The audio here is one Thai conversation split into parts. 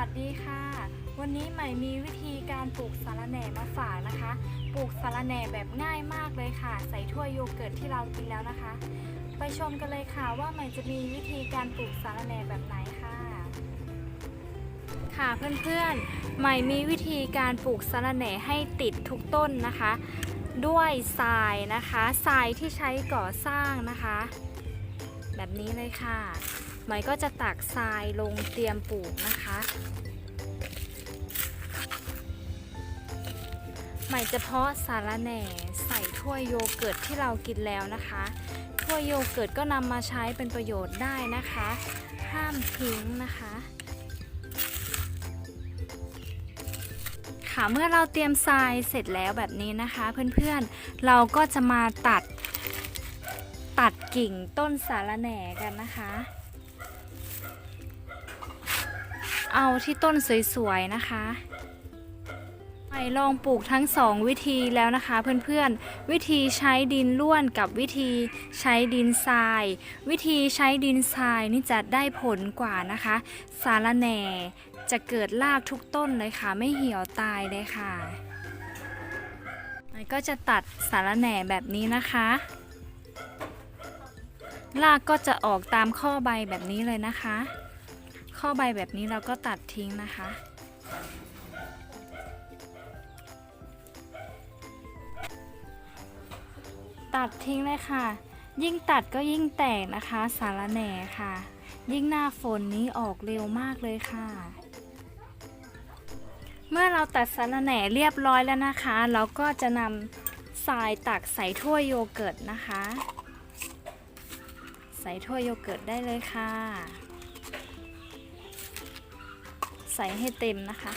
วัสดีค่ะ วันนี้ใหม่มีวิธีการปลูกสาระแหน่มาฝากนะคะ ปลูกสาระแหน่แบบง่ายมากเลยค่ะ ใส่ถ้วยโยเกิร์ตที่เรากินแล้วนะคะ ไปชมกันเลยค่ะว่าใหม่จะมีวิธีการปลูกสาระแหน่แบบไหนค่ะ ค่ะเพื่อนๆ ใหม่มีวิธีการปลูกสาระแหน่ให้ติดทุกต้นนะคะ ด้วยทรายนะคะทรายที่ใช้ก่อสร้างนะคะ แบบนี้เลยค่ะ ใหม่ก็จะตักทรายลงเตรียมปลูกนะคะใหม่จะเพาะสาระแหน่ใส่ถ้วยโยเกิร์ตที่เรากินแล้วนะคะ ถ้วยโยเกิร์ตก็นำมาใช้เป็นประโยชน์ได้นะคะ ห้ามทิ้งนะคะ ค่ะเมื่อเราเตรียมทรายเสร็จแล้วแบบนี้นะคะ เพื่อนๆเราก็จะมาตัดตัดกิ่งต้นสาระแหน่กันนะคะ เอาที่ต้นสวยๆนะคะไปลองปลูกทั้งสองวิธีแล้วนะคะเพื่อนๆ วิธีใช้ดินร่วนกับวิธีใช้ดินทราย วิธีใช้ดินทรายนี่จะได้ผลกว่านะคะ สารแหน่จะเกิดรากทุกต้นเลยค่ะ ไม่เหี่ยวตายเลยค่ะมันก็จะตัดสารแหน่แบบนี้นะคะรากก็จะออกตามข้อใบแบบนี้เลยนะคะ ข้อใบแบบนี้เราก็ตัดทิ้งนะคะ ตัดทิ้งเลยค่ะ ยิ่งตัดก็ยิ่งแตกนะคะ สารแหน่ค่ะ ยิ่งหน้าฝนนี้ออกเร็วมากเลยค่ะ เมื่อเราตัดสารแหน่เรียบร้อยแล้วนะคะ เราก็จะนำทรายตักใส่ถ้วยโยเกิร์ตนะคะ ใส่ถ้วยโยเกิร์ตได้เลยค่ะ ส่ให้เต็มนะคะ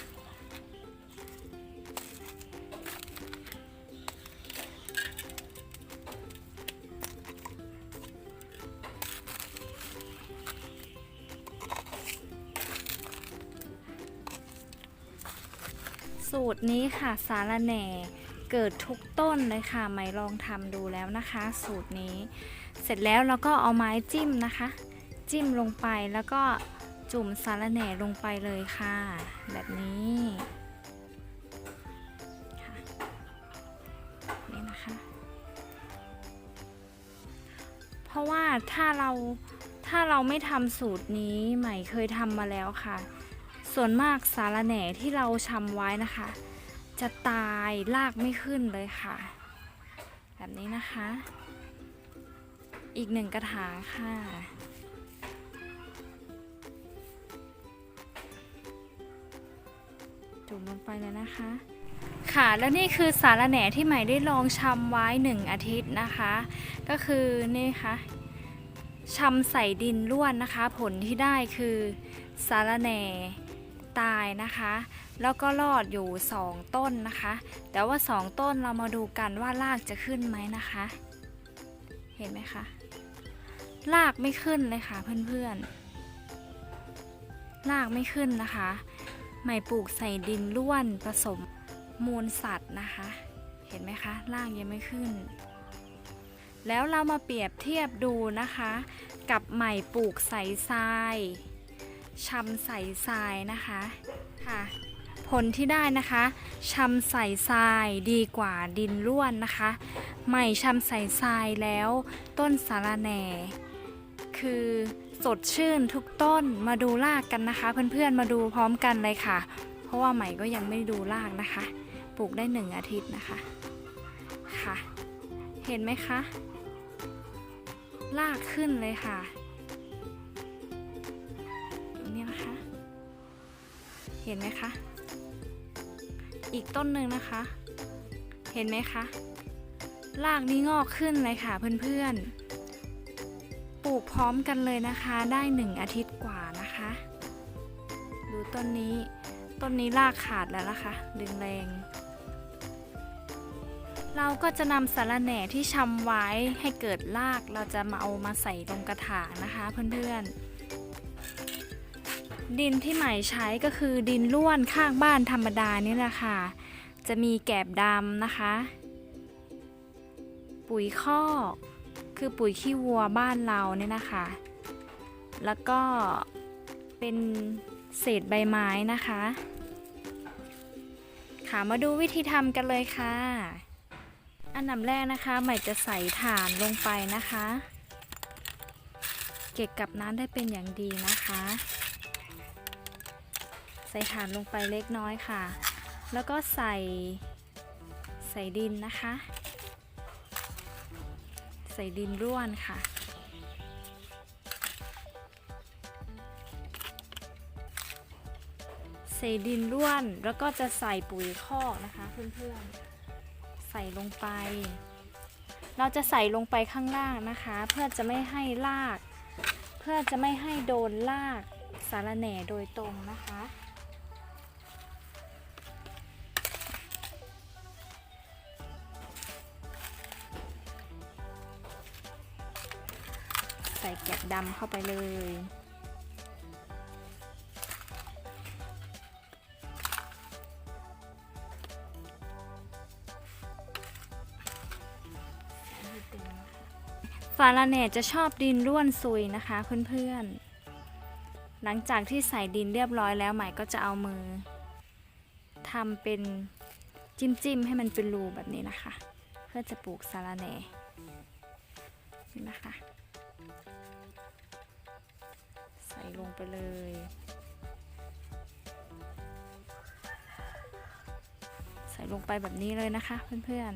สูตรนี้ค่ะสาระแหน่เกิดทุกต้นเลยค่ะไม่ลองทำดูแล้วนะคะ สูตรนี้ เสร็จแล้วเราก็เอาไม้จิ้มนะคะ จิ้มลงไปแล้วก็ จุ่มสาระแหน่ลงไปเลยค่ะ แบบนี้ค่ะนี่นะคะ เพราะว่าถ้าเราถ้าเราไม่ทำสูตรนี้ใหม่เคยทำมาแล้วค่ะ ส่วนมากสาระแหน่ที่เราชำไว้นะคะ จะตายลากไม่ขึ้นเลยค่ะ แบบนี้นะคะ อีกหนึ่งกระถางค่ะ จุ่มลงไปเลยนะคะ ค่ะแล้วนี่คือสารแหน่ที่ใหม่ได้ลองชำไว้หนึ่งอาทิตย์นะคะ ก็คือนี่ค่ะชำใส่ดินล้วนนะคะ ผลที่ได้คือสารแหน่ตายนะคะ แล้วก็รอดอยู่ 2 ต้นนะคะ แต่ว่า 2 ต้นเรามาดูกันว่ารากจะขึ้นไหมนะคะ เห็นไหมคะรากไม่ขึ้นเลยค่ะเพื่อนๆรากไม่ขึ้นนะคะ ใหม่ปลูกใส่ดินล้วนผสมมูลสัตว์นะคะ เห็นไหมคะรากยังไม่ขึ้น แล้วเรามาเปรียบเทียบดูนะคะ กับใหม่ปลูกใส่ทรายชำใส่ทรายนะคะค่ะ ผลที่ได้นะคะชำใส่ทรายดีกว่าดินร่วนนะคะ ใหม่ชำใส่ทรายแล้วต้นสาระแหน่ คือ สดชื่นทุกต้นมาดูรากกันนะคะ เพื่อนๆมาดูพร้อมกันเลยค่ะ เพราะว่าใหม่ก็ยังไม่ดูรากนะคะ ปลูกได้หนึ่งอาทิตย์นะคะค่ะ เห็นไหมคะรากขึ้นเลยค่ะนี่นะคะ เห็นไหมคะ อีกต้นหนึ่งนะคะ เห็นไหมคะรากนี้งอกขึ้นเลยค่ะเพื่อนๆ ปลูกพร้อมกันเลยนะคะ ได้หนึ่งอาทิตย์กว่านะคะ ดูต้นนี้ ต้นนี้รากขาดแล้วนะคะ ดึงแรง เราก็จะนำสาระแหน่ที่ชำไว้ให้เกิดราก เราจะมาเอามาใส่ลงกระถางนะคะเพื่อนๆ ดินที่ใหม่ใช้ก็คือดินล้วนข้างบ้านธรรมดานี่แหละค่ะ จะมีแกบดำนะคะ ปุ๋ยคอก คือปุ๋ยขี้วัวบ้านเราเนี่ยนะคะ แล้วก็เป็นเศษใบไม้นะคะ ค่ะมาดูวิธีทำกันเลยค่ะ อันดับแรกนะคะ ใหม่จะใส่ถ่านลงไปนะคะ เก็บกับน้ำได้เป็นอย่างดีนะคะ ใส่ถ่านลงไปเล็กน้อยค่ะ แล้วก็ใส่ใส่ดินนะคะ ใส่ดินร่วนค่ะ ใส่ดินร่วนแล้วก็จะใส่ปุ๋ยคอกนะคะเพื่อนๆ ใส่ลงไป เราจะใส่ลงไปข้างล่างนะคะ เพื่อจะไม่ให้ราก เพื่อจะไม่ให้โดนรากสารแหน่โดยตรงนะคะ ใส่แกะดำเข้าไปเลยสาระแหน่จะชอบดินร่วนซุยนะคะเพื่อนๆ หลังจากที่ใส่ดินเรียบร้อยแล้วใหม่ก็จะเอามือทำเป็นจิ้มๆให้มันเป็นรูแบบนี้นะคะ เพื่อจะปลูกสาระแหน่นี่นะคะ ลงไปเลย ใส่ลงไปแบบนี้เลยนะคะ เพื่อน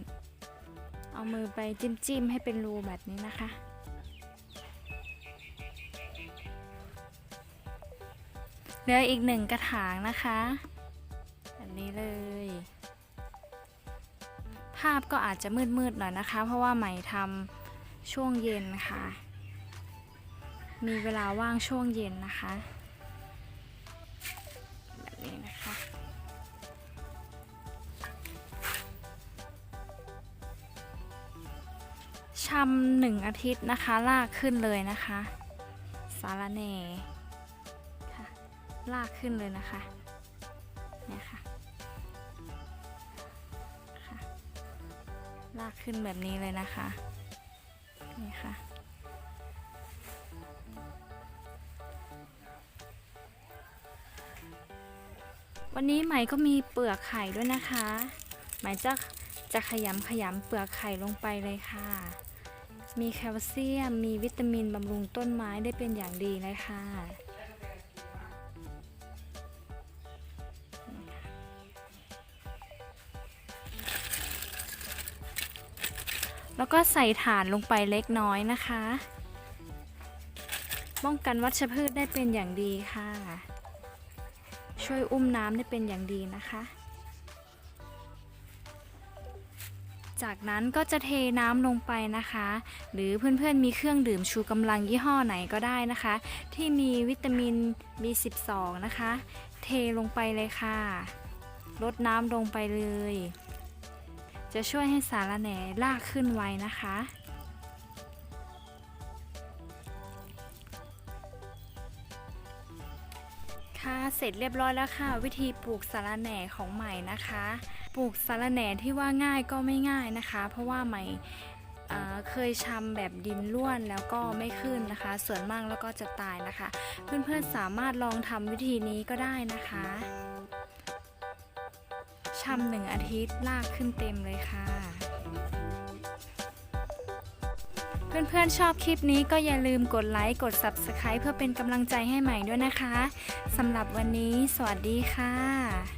ๆ เอามือไปจิ้มจิ้มๆให้เป็นรูแบบนี้นะคะเหลืออีกหนึ่งกระถางนะคะแบบนี้เลย ภาพก็อาจจะมืดๆหน่อยนะคะ เพราะว่าใหม่ทำช่วงเย็นค่ะ มีเวลาว่างช่วงเย็นนะคะ แบบนี้นะคะ ชำหนึ่งอาทิตย์นะคะลากขึ้นเลยนะคะ สาระแน่ค่ะลากขึ้นเลยนะคะเนี่ยค่ะลากขึ้นแบบนี้เลยนะคะ นี่ค่ะ วันนี้ไหมก็มีเปลือกไข่ด้วยนะคะ ไหมจะจะขยำขยำเปลือกไข่ลงไปเลยค่ะ มีแคลเซียม มีวิตามินบำรุงต้นไม้ได้เป็นอย่างดีเลยค่ะแล้วก็ใส่ถ่านลงไปเล็กน้อยนะคะ ป้องกันวัชพืชได้เป็นอย่างดีค่ะ ช่วยอุ้มน้ำได้เป็นอย่างดีนะคะ จากนั้นก็จะเทน้ำลงไปนะคะ หรือเพื่อนๆมีเครื่องดื่มชูกำลังยี่ห้อไหนก็ได้นะคะ ที่มีวิตามิน B12 นะคะ เทลงไปเลยค่ะลดน้ำลงไปเลย จะช่วยให้สารแหน่ลากขึ้นไวนะคะ ค่ะ เสร็จเรียบร้อยแล้วค่ะ วิธีปลูกสาระแหน่ของใหม่นะคะ ปลูกสาระแหน่ที่ว่าง่ายก็ไม่ง่ายนะคะ เพราะว่าใหม่เเคยชำแบบดินร่วนแล้วก็ไม่ขึ้นนะคะ ส่วนมากแล้วก็จะตายนะคะ เพื่อนๆสามารถลองทำวิธีนี้ก็ได้นะคะชำหนึ่งอาทิตย์ลากขึ้นเต็มเลยค่ะ เพื่อนๆชอบคลิปนี้ก็อย่าลืมกดไลค์กด Subscribe เพื่อเป็นกำลังใจให้ใหม่ด้วยนะคะสำหรับวันนี้ สวัสดีค่ะ